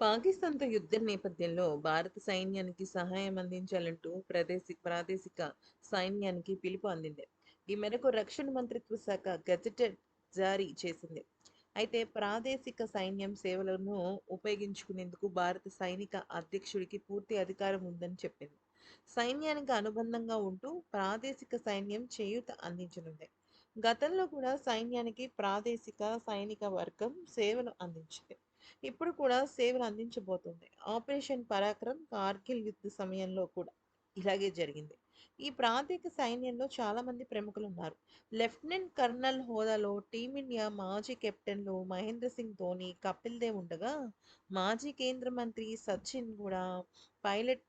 పాకిస్తాన్‌తో యుద్ధం నేపథ్యంలో భారత సైన్యానికి సహాయం అందించాలంటూ ప్రదేశి ప్రాదేశిక సైన్యానికి పిలుపు అందింది. ఈ మేరకు రక్షణ మంత్రిత్వ శాఖ గెజెటెడ్ జారీ చేసింది. అయితే ప్రాదేశిక సైన్యం సేవలను ఉపయోగించుకునేందుకు భారత సైనిక అధ్యక్షుడికి పూర్తి అధికారం ఉందని చెప్పింది. సైన్యానికి అనుబంధంగా ఉంటూ ప్రాదేశిక సైన్యం చేయూత అందించనుంది. గతంలో కూడా సైన్యానికి ప్రాదేశిక సైనిక వర్గం సేవలు అందించింది. ఇప్పుడు కూడా సేవలు అందించబోతోంది. ఆపరేషన్ పరాక్రమ్, కార్గిల్ యుద్ధ సమయంలో కూడా ఇలాగే జరిగింది. ఈ ప్రాంతీయ సైన్యంలో చాలా మంది ప్రముఖులున్నారు. లెఫ్టినెంట్ కర్నల్ హోదాలో టీమిండియా మాజీ కెప్టెన్లు మహేంద్ర సింగ్ ధోని, కపిల్ దేవ్ ఉండగా, మాజీ కేంద్ర మంత్రి సచిన్ కూడా పైలట్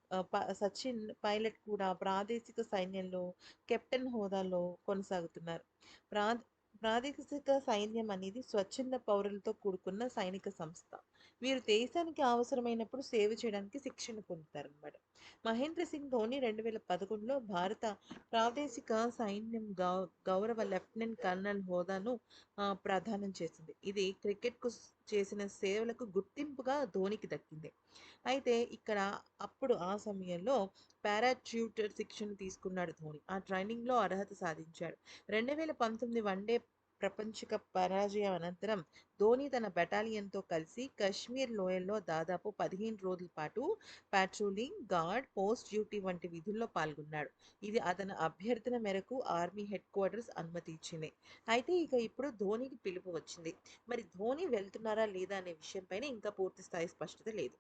సచిన్ పైలట్ కూడా ప్రాదేశిక సైన్యంలో కెప్టెన్ హోదాలో కొనసాగుతున్నారు. ప్రా ప్రాదేశిక సైన్యం అనేది స్వచ్ఛంద పౌరులతో కూడుకున్న సైనిక సంస్థ. వీరు దేశానికి అవసరమైనప్పుడు సేవ చేయడానికి శిక్షణ పొందుతారనమాట. మహేంద్ర సింగ్ ధోని 2011లో భారత ప్రాదేశిక సైన్యం గౌ గౌరవ లెఫ్టినెంట్ కర్నల్ హోదాను ప్రదానం చేసింది. ఇది క్రికెట్‌కు చేసిన సేవలకు గుర్తింపుగా ధోనికి దక్కింది. అయితే ఇక్కడ అప్పుడు ఆ సమయంలో పారాట్యూటర్ శిక్షణ తీసుకున్నాడు ధోని. ఆ ట్రైనింగ్‌లో అర్హత సాధించాడు. 2019 వన్డే ప్రపంచ కప్ పరాజయం అనంతరం ధోని తన బెటాలియన్‌తో కలిసి కశ్మీర్ లోయల్లో దాదాపు 15 రోజుల పాటు పాట్రోలింగ్, గార్డ్, పోస్ట్ డ్యూటీ వంటి విధుల్లో పాల్గొన్నాడు. ఇది అతని అభ్యర్థన మేరకు ఆర్మీ హెడ్ క్వార్టర్స్ అనుమతి ఇచ్చింది. అయితే ఇక ఇప్పుడు ధోనికి పిలుపు వచ్చింది. మరి ధోని వెళ్తున్నారా లేదా అనే విషయంపైన ఇంకా పూర్తి స్థాయి స్పష్టత లేదు.